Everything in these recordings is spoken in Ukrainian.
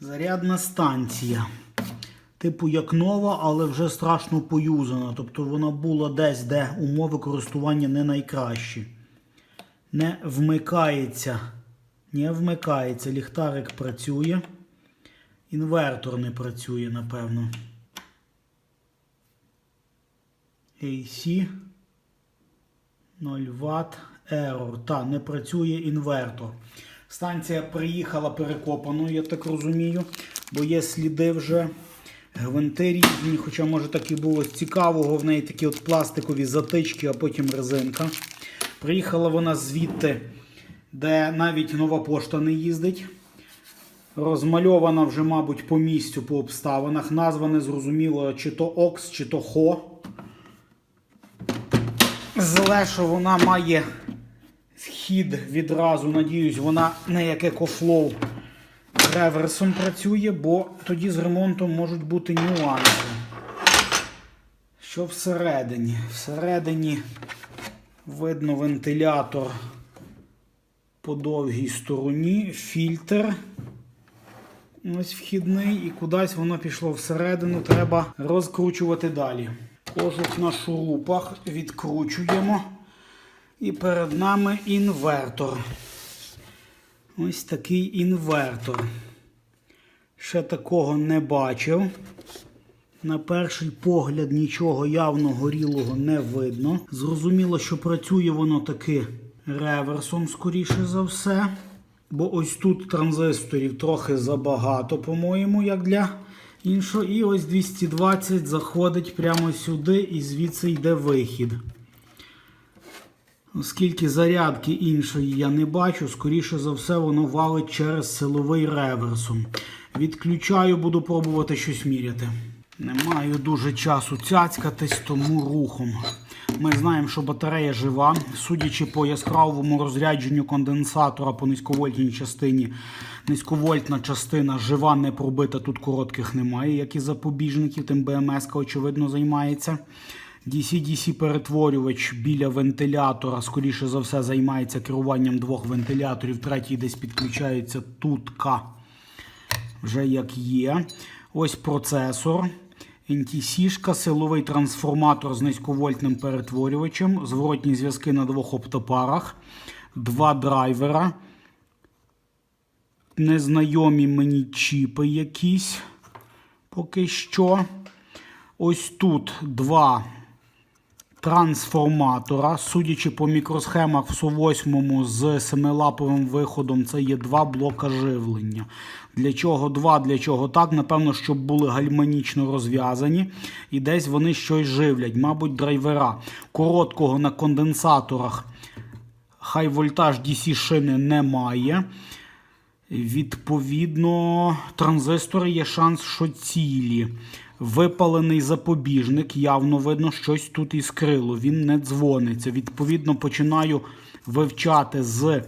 Зарядна станція. Типу як нова, але вже страшно поюзана. Тобто вона була десь, де умови користування не найкращі. Не вмикається. Не вмикається. Ліхтарик працює. Інвертор не працює, напевно. AC 0 Вт. Error. Та, не працює інвертор. Станція приїхала перекопаною, я так розумію, бо є сліди вже гвинти хоча може так і було цікавого, в неї такі от пластикові затички, а потім резинка. Приїхала вона звідти, де навіть нова пошта не їздить. Розмальована вже, мабуть, по місцю, по обставинах. Назва не зрозуміло, чи то ОКС, чи то ХО. Зле, що вона має вхід відразу, надіюсь, вона не як екофлоу реверсом працює, бо тоді з ремонтом можуть бути нюанси. Що всередині? Всередині видно вентилятор по довгій стороні, фільтр. Ось вхідний і кудись воно пішло всередину, треба розкручувати далі. Кожух на шурупах відкручуємо. І перед нами інвертор. Ось такий інвертор. Ще такого не бачив. На перший погляд нічого явно горілого не видно. Зрозуміло, що працює воно таки реверсом, скоріше за все. Бо ось тут транзисторів трохи забагато, по-моєму, як для іншого. І ось 220 заходить прямо сюди, і звідси йде вихід. Оскільки зарядки іншої я не бачу, скоріше за все, воно валить через силовий реверсом. Відключаю, буду пробувати щось міряти. Не маю дуже часу цяцькатись, тому рухом. Ми знаємо, що батарея жива. Судячи по яскравому розрядженню конденсатора по низьковольтній частині, низьковольтна частина жива, не пробита, тут коротких немає, як і запобіжників, тим БМС, очевидно, займається. DC-DC перетворювач біля вентилятора, скоріше за все, займається керуванням двох вентиляторів. Третій десь підключається тутка. Вже як є. Ось процесор. NTC, силовий трансформатор з низьковольтним перетворювачем, зворотні зв'язки на двох оптопарах, два драйвера, незнайомі мені чіпи якісь поки що. Ось тут два трансформатора. Судячи по мікросхемах в СО8 з семилаповим виходом, це є два блока живлення. Для чого два, для чого так? Напевно, щоб були гальманічно розв'язані і десь вони щось живлять, мабуть, драйвера. Короткого на конденсаторах хай вольтаж DC шини немає. Відповідно, транзистори є шанс, що цілі. Випалений запобіжник, явно видно, щось тут іскрило. Він не дзвониться. Відповідно, починаю вивчати з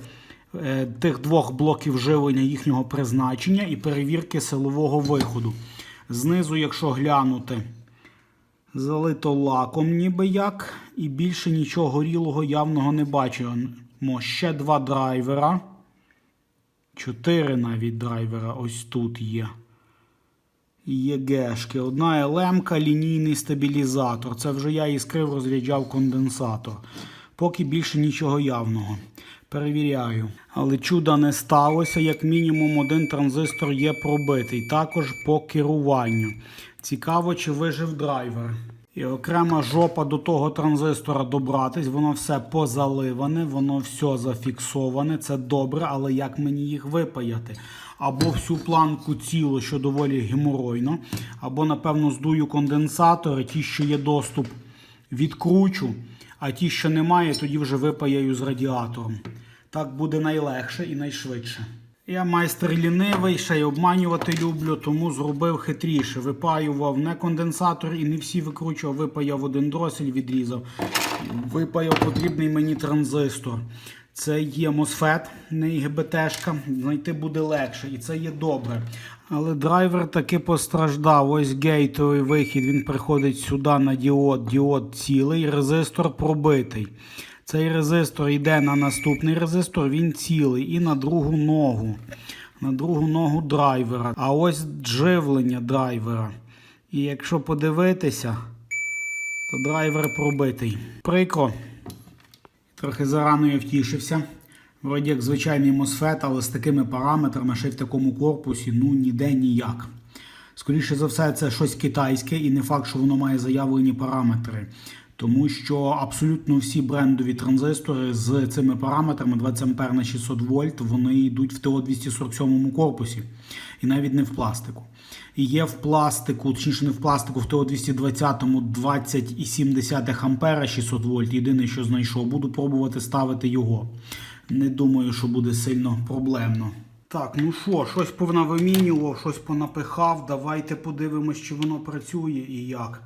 е, тих двох блоків живлення їхнього призначення і перевірки силового виходу. Знизу, якщо глянути, залито лаком, ніби як, і більше нічого горілого явного не бачимо. Ще два драйвера. Чотири навіть драйвера ось тут є. ЄГшки. Одна ЛМК, лінійний стабілізатор. Це вже я іскрив, розряджав конденсатор. Поки більше нічого явного. Перевіряю. Але чуда не сталося, як мінімум один транзистор є пробитий. Також по керуванню. Цікаво, чи вижив драйвер. І окрема жопа до того транзистора добратись, воно все позаливане, воно все зафіксоване, це добре, але як мені їх випаяти? Або всю планку цілу, що доволі геморойно, або, напевно, здую конденсатори, ті, що є доступ, відкручу, а ті, що немає, тоді вже випаяю з радіатором. Так буде найлегше і найшвидше. Я майстер лінивий, ще й обманювати люблю, тому зробив хитріше. Випаював не конденсатор і не всі викручував, випаяв один дросель, відрізав. Випаяв потрібний мені транзистор. Це є MOSFET, не ІГБТшка, знайти буде легше, і це є добре. Але драйвер таки постраждав. Ось гейтовий вихід, він приходить сюди на діод, діод цілий, резистор пробитий. Цей резистор йде на наступний резистор, він цілий і на другу ногу. на другу ногу драйвера. А ось живлення драйвера. І якщо подивитися, то драйвер пробитий. Прикро. Трохи зарано я втішився. Вроді як звичайний MOSFET, але з такими параметрами, ще й в такому корпусі, ну ніде ніяк. Скоріше за все, це щось китайське, і не факт, що воно має заявлені параметри. Тому що абсолютно всі брендові транзистори з цими параметрами 20 А на 600 вольт, вони йдуть в ТО-247 корпусі. І навіть не в пластику. І є в пластику, точніше не в пластику, в ТО-220 20,7 ампера 600 вольт. Єдине, що знайшов, буду пробувати ставити його. Не думаю, що буде сильно проблемно. Так, ну що, щось повнавимінював, щось понапихав. Давайте подивимось, чи воно працює і як.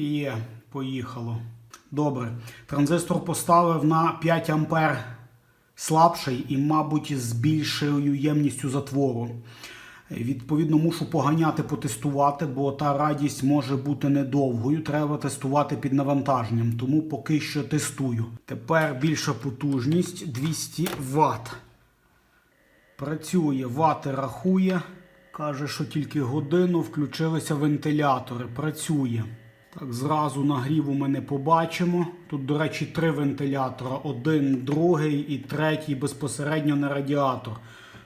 Є, поїхало. Добре. Транзистор поставив на 5 ампер слабший і, мабуть, з більшою ємністю затвору. Відповідно, мушу поганяти, потестувати, бо та радість може бути недовгою. Треба тестувати під навантаженням, тому поки що тестую. Тепер більша потужність 200 Вт. Працює, вати рахує. Каже, що тільки годину включилися вентилятори. Працює. Так, зразу нагріву ми не побачимо. Тут, до речі, три вентилятора: один, другий і третій безпосередньо на радіатор.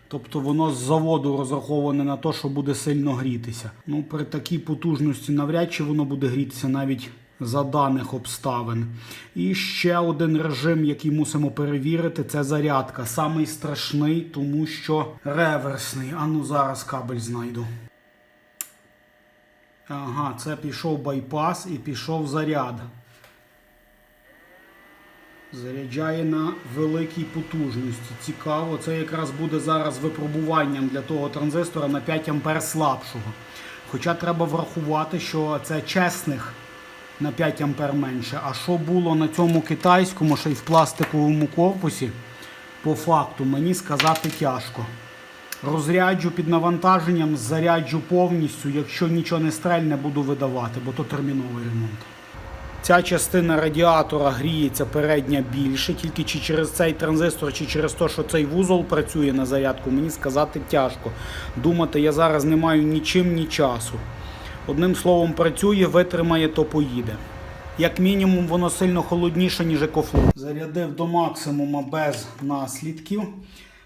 Тобто воно з заводу розраховане на те, що буде сильно грітися. Ну, при такій потужності навряд чи воно буде грітися навіть за даних обставин. І ще один режим, який мусимо перевірити, це зарядка. Самий страшний, тому що реверсний. А ну зараз кабель знайду. Ага, це пішов байпас і пішов заряд. Заряджає на великій потужності. Цікаво, це якраз буде зараз випробуванням для того транзистора на 5 ампер слабшого. Хоча треба врахувати, що це чесних на 5 ампер менше. А що було на цьому китайському, ще й в пластиковому корпусі, по факту мені сказати тяжко. Розряджу під навантаженням, заряджу повністю. Якщо нічого не стрельне, буду видавати, бо то терміновий ремонт. Ця частина радіатора гріється передня більше, тільки чи через цей транзистор, чи через те, що цей вузол працює на зарядку, мені сказати тяжко. Думати я зараз не маю нічим, ні часу. Одним словом, працює, витримає, то поїде. Як мінімум, воно сильно холодніше, ніж екофло. Зарядив до максимума без наслідків.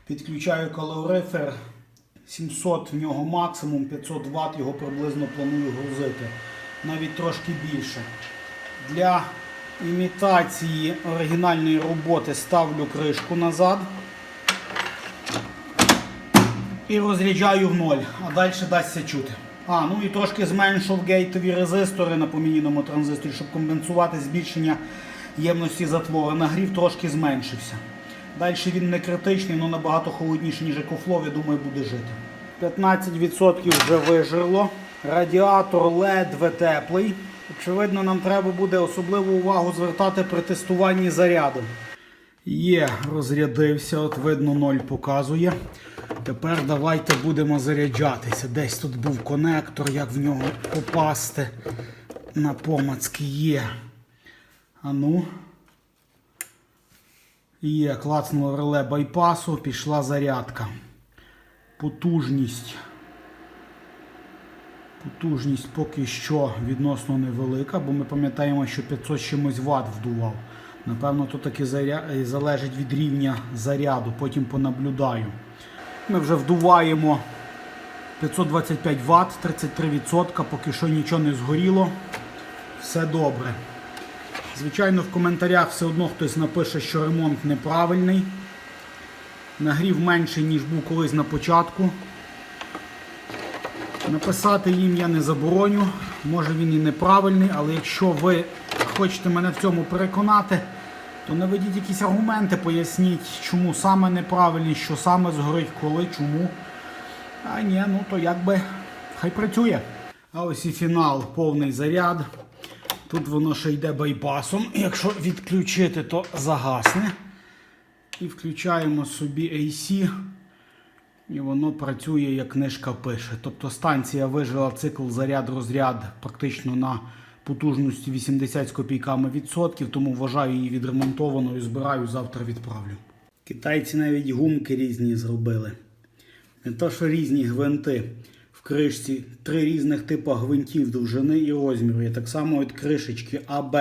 Підключаю калорифер. 700 в нього максимум, 500 Вт його приблизно планую грузити. Навіть трошки більше. Для імітації оригінальної роботи ставлю кришку назад і розряджаю в ноль, а далі дасться чути. А, ну і трошки зменшив гейтові резистори на поміненому транзисторі, щоб компенсувати збільшення ємності затвору. Нагрів трошки зменшився. Далі він не критичний, але набагато холодніший, ніж екофлов, я думаю, буде жити. 15% вже вижерло. Радіатор ледве теплий. Очевидно, нам треба буде особливу увагу звертати при тестуванні заряду. Є, розрядився, от видно, 0 показує. Тепер давайте будемо заряджатися. Десь тут був конектор, як в нього попасти. На помацки є. А ну. Є, клацнуло реле байпасу, пішла зарядка. Потужність. Потужність поки що відносно невелика, бо ми пам'ятаємо, що 500 чимось Вт вдував. Напевно, то таки заря- залежить від рівня заряду, потім понаблюдаю. Ми вже вдуваємо 525 Вт, 33%, поки що нічого не згоріло. Все добре. Звичайно, в коментарях все одно хтось напише, що ремонт неправильний. Нагрів менший, ніж був колись на початку. Написати їм я не забороню. Може він і неправильний, але якщо ви хочете мене в цьому переконати, то наведіть якісь аргументи, поясніть, чому саме неправильний, що саме згорить, коли, чому. А ні, ну то якби хай працює. А ось і фінал, повний заряд. Тут воно ще йде байпасом. Якщо відключити, то загасне. І включаємо собі AC. І воно працює, як книжка пише. Тобто станція вижила цикл заряд-розряд практично на потужністю 80 з копійками відсотків, тому вважаю її відремонтованою, збираю, завтра відправлю. Китайці навіть гумки різні зробили. Не то, що різні гвинти. Кришці три різних типа гвинтів довжини і розміру. І так само від кришечки АБ.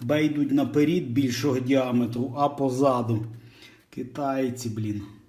Б йдуть наперед більшого діаметру, а позаду. Китайці, блін.